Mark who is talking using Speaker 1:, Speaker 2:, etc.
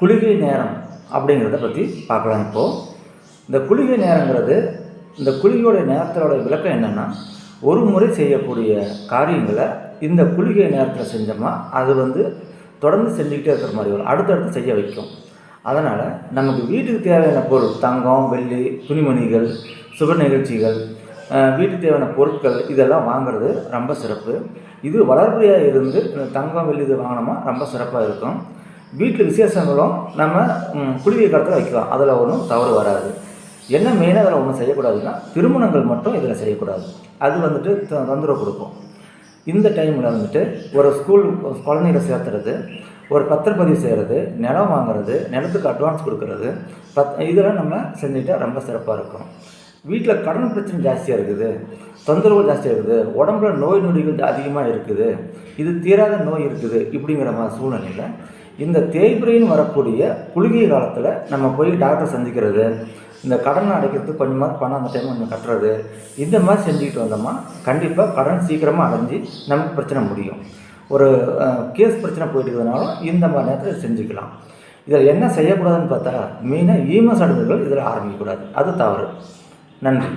Speaker 1: குளிகை நேரம் அப்படிங்கிறத பற்றி பார்க்கலாம் இப்போது இந்த குளிகை நேரங்கிறது இந்த குளிகையோட நேரத்தோட விளக்கம் என்னென்னா ஒரு முறை செய்யக்கூடிய காரியங்களை இந்த குளிகை நேரத்தில் செஞ்சோமா அது வந்து தொடர்ந்து செஞ்சுக்கிட்டே இருக்கிற மாதிரி வரும். அடுத்தடுத்து செய்ய வைக்கும். அதனால் நமக்கு வீட்டுக்கு தேவையான பொருள் தங்கம் வெள்ளி துணிமணிகள் சுப நிகழ்ச்சிகள் வீட்டுக்கு தேவையான பொருட்கள் இதெல்லாம் வாங்குறது ரொம்ப சிறப்பு. இது வளர்பிறையாக இருந்து இந்த தங்கம் வெள்ளி இது வாங்கினோமா ரொம்ப சிறப்பாக இருக்கும். வீட்டில் விசேஷங்களும் நம்ம ம், குளிகை காலத்தில் வைக்கலாம். அதில் ஒன்றும் தவறு வராது. என்ன மெயினாக அதில் ஒன்றும் செய்யக்கூடாதுன்னா திருமணங்கள் மட்டும் இதில் செய்யக்கூடாது. அது வந்துட்டு த- தொந்தரவு கொடுக்கும். இந்த டைமில் வந்துட்டு ஒரு ஸ்கூல் குழந்தைகளை சேர்த்துறது ஒரு பத்திரப்பதிவு செய்கிறது நிலம் வாங்குறது நிலத்துக்கு அட்வான்ஸ் கொடுக்கறது பத் இதெல்லாம் நம்ம செஞ்சுட்டா ரொம்ப சிறப்பாக இருக்கும். வீட்டில் கடன் பிரச்சனை ஜாஸ்தியாக இருக்குது. தொந்தரவு ஜாஸ்தியாக இருக்குது. உடம்புல நோய் நொடிகள் அதிகமாக இருக்குது. இது தீராத நோய் இருக்குது. இப்படிங்கிற மாதிரி சூழ்நிலையில் இந்த தேய்பிரைன்னு வரக்கூடிய குளிகை காலத்தில் நம்ம போய் டாக்டர் சந்திக்கிறது இந்த கடனை அடைக்கிறதுக்கு கொஞ்சமாக பணம் அந்த டைம் கொஞ்சம் கட்டுறது இந்த மாதிரி செஞ்சுக்கிட்டு வந்தோமா கண்டிப்பாக கடன் சீக்கிரமாக அடைஞ்சு நமக்கு பிரச்சனை முடியும். ஒரு கேஸ் பிரச்சனை போயிட்டு இருக்கிறதுனாலும் இந்த மாதிரி நேரத்தில் செஞ்சுக்கலாம். இதில் என்ன செய்யக்கூடாதுன்னு பார்த்தா மெயினாக ஈம சடங்குகள் இதில் ஆரம்பிக்கக்கூடாது. அது தவறு. நன்றி.